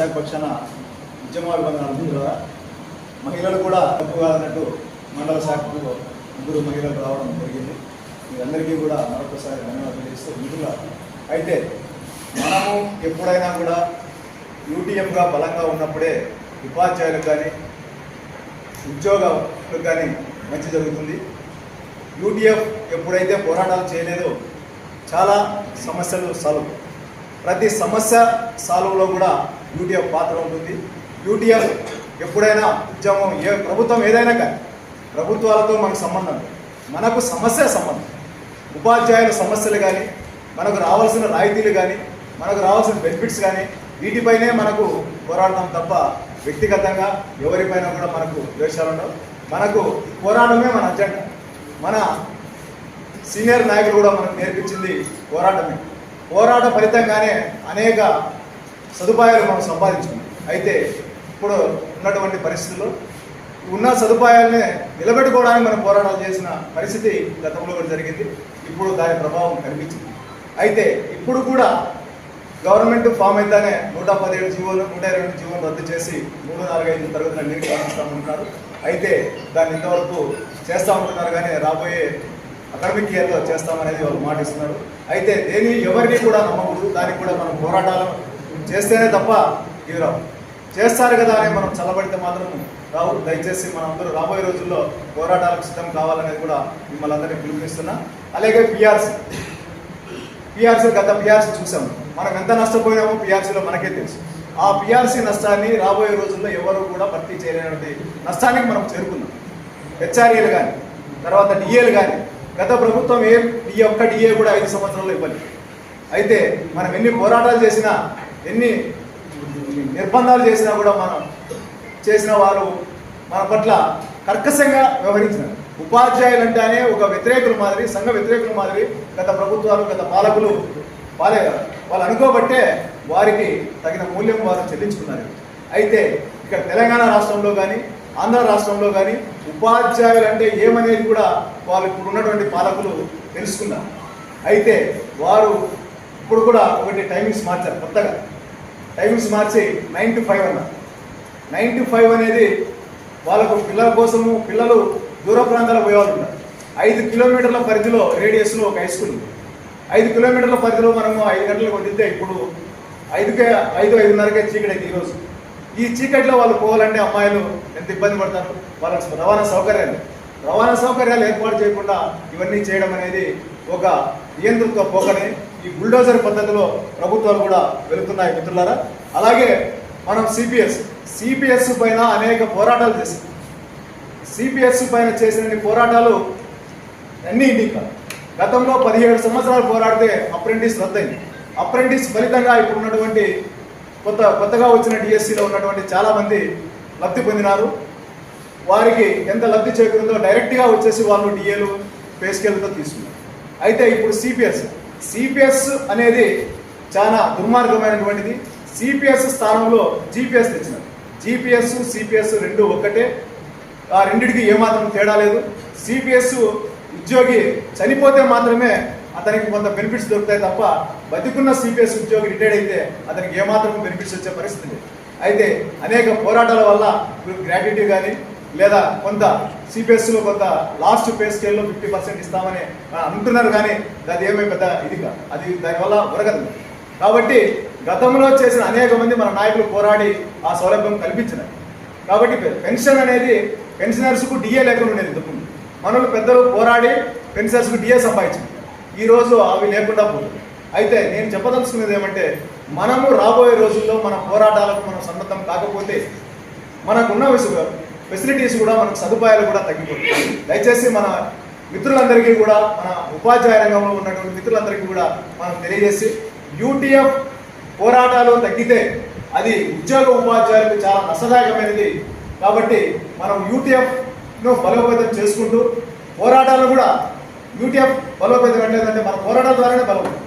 శాఖ పక్షాన ఉద్యమాభివందనాలు ద్వారా మహిళలు కూడా తక్కువ అన్నట్టు మండల శాఖకు ముగ్గురు మహిళలు రావడం జరిగింది. మీరందరికీ కూడా మరొకసారి ధన్యవాదాలు తెలియజేస్తూ మిత్రుల అయితే మనము ఎప్పుడైనా కూడా యూటీఎంగా బలంగా ఉన్నప్పుడే ఉపాధ్యాయులకు కానీ ఉద్యోగాలకు కానీ మంచి జరుగుతుంది. యూటీఎఫ్ ఎప్పుడైతే పోరాటాలు చేయలేదో చాలా సమస్యలు సాల్వ్ ప్రతి సమస్య సాల్వ్లో కూడా యూటీఎఫ్ పాత్ర ఉంటుంది. యూటీఎఫ్ ఎప్పుడైనా ఉద్యమం ఏ ప్రభుత్వం ఏదైనా కానీ ప్రభుత్వాలతో మనకు సంబంధం మనకు సమస్య సంబంధం. ఉపాధ్యాయుల సమస్యలు కానీ మనకు రావాల్సిన రాయితీలు కానీ మనకు రావాల్సిన బెనిఫిట్స్ కానీ వీటిపైనే మనకు పోరాడడం తప్ప వ్యక్తిగతంగా ఎవరిపైన కూడా మనకు ద్వేషాలు ఉండవు. మనకు పోరాటమే మన అజెండా మన సీనియర్ నాయకులు కూడా మనకు నేర్పించింది పోరాటమే. పోరాట ఫలితంగానే అనేక సదుపాయాలు మనం సంపాదించుకున్నాం. అయితే ఇప్పుడు ఉన్నటువంటి పరిస్థితుల్లో ఉన్న సదుపాయాలనే నిలబెట్టుకోవడానికి మనం పోరాటాలు చేసిన పరిస్థితి గతంలో కూడా జరిగింది. ఇప్పుడు దాని ప్రభావం కనిపించింది. అయితే ఇప్పుడు కూడా గవర్నమెంట్ ఫామ్ అయితేనే నూట పదిహేడు జీవోలు నూట ఇరవై రెండు జీవోలు రద్దు చేసి మూడు నాలుగైదు తరగతుల నీరు ప్రారంభిస్తామంటున్నారు అయితే దాన్ని ఇంతవరకు చేస్తామంటున్నారు కానీ రాబోయే అకాడమిక్ ఇయర్లో చేస్తామనేది వాళ్ళు మాటిస్తున్నారు. అయితే దేని ఎవరిని కూడా నమ్మకూడదు. దానికి కూడా మనం పోరాటాలు చేస్తేనే తప్ప ఇది రావు. చేస్తారు కదా అని మనం చల్లబడితే మాత్రం రావు. దయచేసి మనం అందరూ రాబోయే రోజుల్లో పోరాటాలకు సిద్ధం కావాలనేది కూడా మిమ్మల్ని అందరినీ పిలుపునిస్తున్నా. అలాగే పిఆర్సీ పిఆర్సీ గత పిఆర్సీ చూసాం. మనం ఎంత నష్టపోయామో పిఆర్సీలో మనకే తెలుసు. ఆ పిఆర్సీ నష్టాన్ని రాబోయే రోజుల్లో ఎవరు కూడా భర్తీ చేయలేనటువంటి నష్టానికి మనం చేరుకున్నాం. హెచ్ఆర్ఏలు కానీ తర్వాత డిఏలు కానీ గత ప్రభుత్వం ఏ ఈ ఒక్క డిఏ కూడా ఐదు సంవత్సరాల్లో ఇవ్వాలి అయితే మనం ఎన్ని పోరాటాలు చేసినా ఎన్ని నిర్బంధాలు చేసినా కూడా మనం చేసిన వారు మన పట్ల కర్కశంగా వ్యవహరించినారు. ఉపాధ్యాయులు అంటేనే ఒక వ్యతిరేకుల మాదిరి సంఘ వ్యతిరేకుల మాదిరి గత ప్రభుత్వాలు గత పాలకులు వాళ్ళే వాళ్ళు అనుకోబట్టే వారికి తగిన మూల్యం వారు చెల్లించుకున్నారు. అయితే ఇక్కడ తెలంగాణ రాష్ట్రంలో కానీ ఆంధ్ర రాష్ట్రంలో కానీ ఉపాధ్యాయులు అంటే ఏమనేది కూడా వాళ్ళు ఇప్పుడు ఉన్నటువంటి పాలకులు తెలుసుకున్నారు. అయితే వారు ఇప్పుడు కూడా ఒకటి టైమింగ్స్ మార్చారు కొత్తగా. టైమింగ్స్ మార్చి నైన్ టు ఫైవ్ అన్నారు నైన్ టు ఫైవ్ అనేది వాళ్ళకు పిల్లల కోసము పిల్లలు దూర ప్రాంతాలకు పోయేవాళ్ళు ఐదు కిలోమీటర్ల పరిధిలో రేడియస్లో ఒక హై స్కూల్ ఉంది. ఐదు కిలోమీటర్ల పరిధిలో మనము ఐదు గంటలకు వదిలితే ఇప్పుడు ఐదుకే ఐదు ఐదున్నరకే చీకటి అయితే ఈరోజు ఈ చీకటిలో వాళ్ళు పోవాలంటే అమ్మాయిలు ఎంత ఇబ్బంది పడతారు? వాళ్ళకి రవాణా సౌకర్యాలు. రవాణా సౌకర్యాలు ఏర్పాటు చేయకుండా ఇవన్నీ చేయడం అనేది ఒక నియంతృత్వ పోకని ఈ బుల్డోజర్ పద్ధతిలో ప్రభుత్వాలు కూడా వెళుతున్నాయి మిత్రులారా. అలాగే మనం సిపిఎస్ సిపిఎస్ పైన అనేక పోరాటాలు చేసాం సిపిఎస్ పైన చేసిన పోరాటాలు అన్నీ ఇంటికి గతంలో పదిహేడు సంవత్సరాలు పోరాడితే అప్రెంటిస్ రద్దయింది. అప్రెంటిస్ ఫలితంగా ఇప్పుడు ఉన్నటువంటి కొత్త కొత్తగా వచ్చిన డిఎస్సిలో ఉన్నటువంటి చాలామంది లబ్ధి పొందినారు. వారికి ఎంత లబ్ధి చేకూరిందో డైరెక్ట్గా వచ్చేసి వాళ్ళు డిఏలు పే స్కేల్తో తీసుకున్నారు. అయితే ఇప్పుడు సిపిఎస్ సిపిఎస్ అనేది చాలా దుర్మార్గమైనటువంటిది. సిపిఎస్ స్థానంలో జీపీఎస్ తెచ్చినారు జీపీఎస్ సిపిఎస్ రెండు ఒక్కటే. ఆ రెండిటికి ఏమాత్రం తేడా లేదు. సిపిఎస్ ఉద్యోగి చనిపోతే మాత్రమే అతనికి కొంత బెనిఫిట్స్ దొరుకుతాయి తప్ప బతికున్న సిపిఎస్ ఉద్యోగి రిటైర్డ్ అయితే అతనికి ఏమాత్రం బెనిఫిట్స్ వచ్చే పరిస్థితి లేదు. అయితే అనేక పోరాటాల వల్ల గ్రాట్యుటీ కానీ లేదా కొంత సిపిఎస్లో కొంత లాస్ట్ పే స్కేల్లో ఫిఫ్టీ పర్సెంట్ ఇస్తామని అంటున్నారు కానీ అది ఏమీ పెద్ద ఇది కాదు. అది దానివల్ల ఉరగదు కాబట్టి గతంలో చేసిన అనేక మంది మన నాయకులు పోరాడి ఆ సౌలభ్యం కల్పించినారు కాబట్టి పెన్షన్ అనేది పెన్షనర్స్కు డిఏ లేకుండా ఉండేది దుఃఖం మనలు పెద్దలు పోరాడి పెన్షనర్స్కు డిఏ సంపాదించింది. ఈ రోజు అవి లేకుండా పోతుంది. అయితే నేను చెప్పదలుచుకునేది ఏమంటే మనము రాబోయే రోజుల్లో మన పోరాటాలకు మనం సన్నద్ధం కాకపోతే మనకున్న ఫెసిలిటీస్ కూడా మనకు సదుపాయాలు కూడా తగ్గిపోతుంది దయచేసి మన మిత్రులందరికీ కూడా మన ఉపాధ్యాయ రంగంలో ఉన్నటువంటి మిత్రులందరికీ కూడా మనం తెలియజేసి యూటీఎఫ్ పోరాటాలు తగ్గితే అది ఉద్యోగ ఉపాధ్యాయులకు చాలా నష్టదాయకమైనది. కాబట్టి మనం యూటీఎఫ్ను బలోపేతం చేసుకుంటూ పోరాటాలు కూడా యూటీఎఫ్ బలోపేతం ఎట్లేదంటే మన పోరాటాల ద్వారానే బలోపేతం.